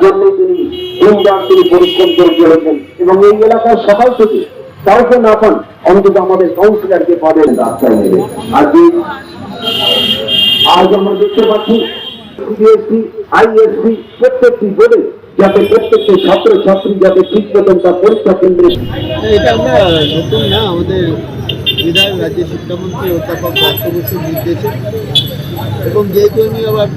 দিনরাত তিনি পরিশ্রম করে চলেছেন। এবং এই এলাকার সকাল থেকে কাউকে না পান, অন্তত আমাদের কাউন্সিলরকে পাবেন রাস্তায় নেবে আর যে আজ আমরা দেখতে পাচ্ছি সিবিএসসি আইএসসি প্রত্যেকটি বোর্ডে যাতে প্রত্যেকটি ছাত্র ছাত্রী যাতে ঠিক মতন তার পরীক্ষা কেন্দ্রে এটা আমরা নতুন না, আমাদের বিধায়ক রাজ্যের শিক্ষামন্ত্রী অধ্যাপক দত্ত নির্দেশে। এবং যেহেতু আমি আবার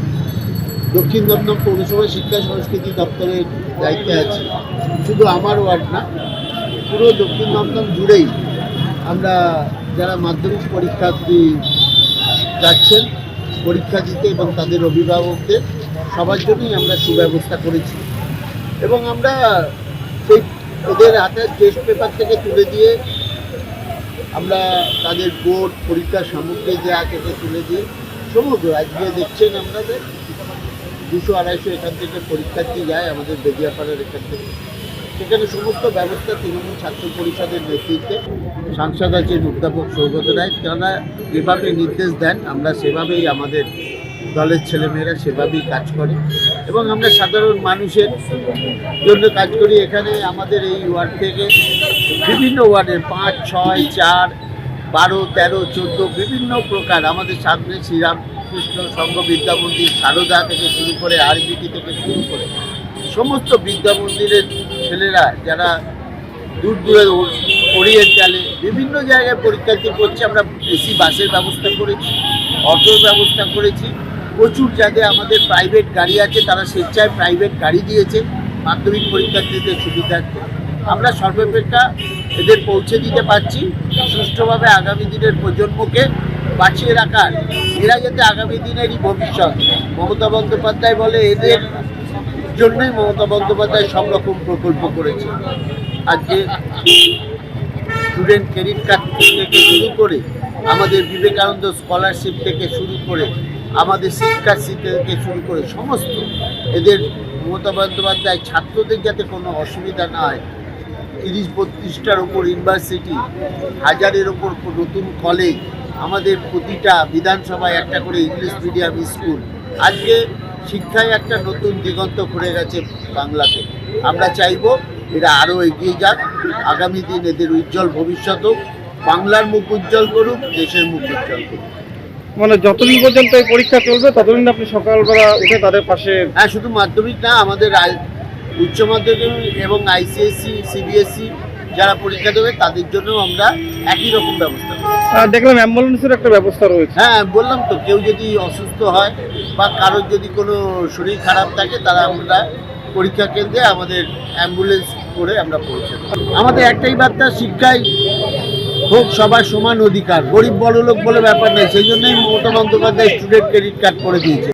দক্ষিণ দমদম পৌরসভা শিক্ষা সংস্কৃতি দপ্তরের দায়িত্বে আছি। শুধু আমার ওয়ার্ড না, পুরো দক্ষিণ দমদম জুড়েই আমরা যারা মাধ্যমিক পরীক্ষার্থী যাচ্ছেন, পরীক্ষা দিতে এবং তাদের অভিভাবকদের, সবার জন্যই আমরা সুব্যবস্থা করেছি। এবং আমরা সেই ওদের হাতে টেস্ট পেপার থেকে তুলে দিয়ে আমরা তাদের বোর্ড পরীক্ষার সামগ্রী দেওয়া থেকে তুলে দিয়ে সমগ্র আজকে দেখছেন আপনাদের দুশো আড়াইশো এখান থেকে পরীক্ষার্থী যায় আমাদের বেদিয়াপাড়ার এখান থেকে। সেখানে সমস্ত ব্যবস্থা তৃণমূল ছাত্র পরিষদের নেতৃত্বে। সাংসদ আছেন অধ্যাপক সৌগত রায়। তারা যেভাবে নির্দেশ দেন, আমরা সেভাবেই আমাদের দলের ছেলেমেয়েরা সেভাবেই কাজ করে। এবং আমরা সাধারণ মানুষের জন্য কাজ করি। এখানে আমাদের এই ওয়ার্ড থেকে বিভিন্ন ওয়ার্ডের পাঁচ, ছয়, চার, বারো, তেরো, চোদ্দ বিভিন্ন প্রকার আমাদের সামনে শ্রীরামকৃষ্ণ সংঘ বিদ্যা মন্দির সারদা থেকে শুরু করে আরবিটি থেকে শুরু করে সমস্ত বিদ্যা মন্দিরের ছেলেরা যারা দূর দূরে ওরিয়েন্টালে বিভিন্ন জায়গায় পরীক্ষার্থী করছে, আমরা এসি, বাসের ব্যবস্থা করেছি অটোর ব্যবস্থা করেছি। প্রচুর যাদের আমাদের প্রাইভেট গাড়ি আছে, তারা স্বেচ্ছায় প্রাইভেট গাড়ি দিয়েছে, মাধ্যমিক পরীক্ষার্থীদের সুবিধার্থে। আমরা সর্বাপেক্ষা এদের পৌঁছে দিতে পারছি সুষ্ঠুভাবে আগামী দিনের প্রজন্মকে। বাঁচিয়ে রাখার। এরা যাতে আগামী দিনেরই ভবিষ্যৎ, মমতা বন্দ্যোপাধ্যায় বলে এদের জন্যই মমতা বন্দ্যোপাধ্যায় সব রকম প্রকল্প করেছে। আজকে স্টুডেন্ট ক্রেডিট কার্ড থেকে শুরু করে আমাদের বিবেকানন্দ স্কলারশিপ থেকে শুরু করে আমাদের শিক্ষাশ্রী থেকে শুরু করে সমস্ত এদের মমতা বন্দ্যোপাধ্যায় ছাত্রদের যাতে কোনো অসুবিধা না হয়, তিরিশ বত্রিশটার ওপর ইউনিভার্সিটি হাজারের ওপর নতুন কলেজ আমাদের প্রতিটা বিধানসভায় একটা করে ইংলিশ মিডিয়াম স্কুল। আজকে শিক্ষায় একটা নতুন দিগন্ত খুলে গেছে বাংলাতে। আমরা চাইব এরা আরও এগিয়ে যাক। আগামী দিন এদের উজ্জ্বল ভবিষ্যৎ হোক বাংলার মুখ উজ্জ্বল করুক দেশের মুখ উজ্জ্বল করুক। মানে যতদিন পর্যন্ত এই পরীক্ষা চলবে ততদিন আপনি সকালবেলা উঠে তাদের পাশে হ্যাঁ শুধু মাধ্যমিক না আমাদের উচ্চ মাধ্যমিক এবং আইসিএসসি সিবিএসসি যারা পরীক্ষা দেবে তাদের জন্য আমরা একই রকম ব্যবস্থা দেখলাম অ্যাম্বুলেন্সের একটা ব্যবস্থা রয়েছে। হ্যাঁ বললাম তো কেউ যদি অসুস্থ হয় বা কারোর যদি কোনো শরীর খারাপ থাকে তারা আমরা পরীক্ষা কেন্দ্রে আমাদের অ্যাম্বুলেন্স করে আমরা পৌঁছে আমাদের একটাই বার্তা শিক্ষায় হোক সবার সমান অধিকার। গরিব বড়লোক বলে ব্যাপার নেই সেই জন্যই Mamata Bandyopadhyay student credit card করে দিয়েছে।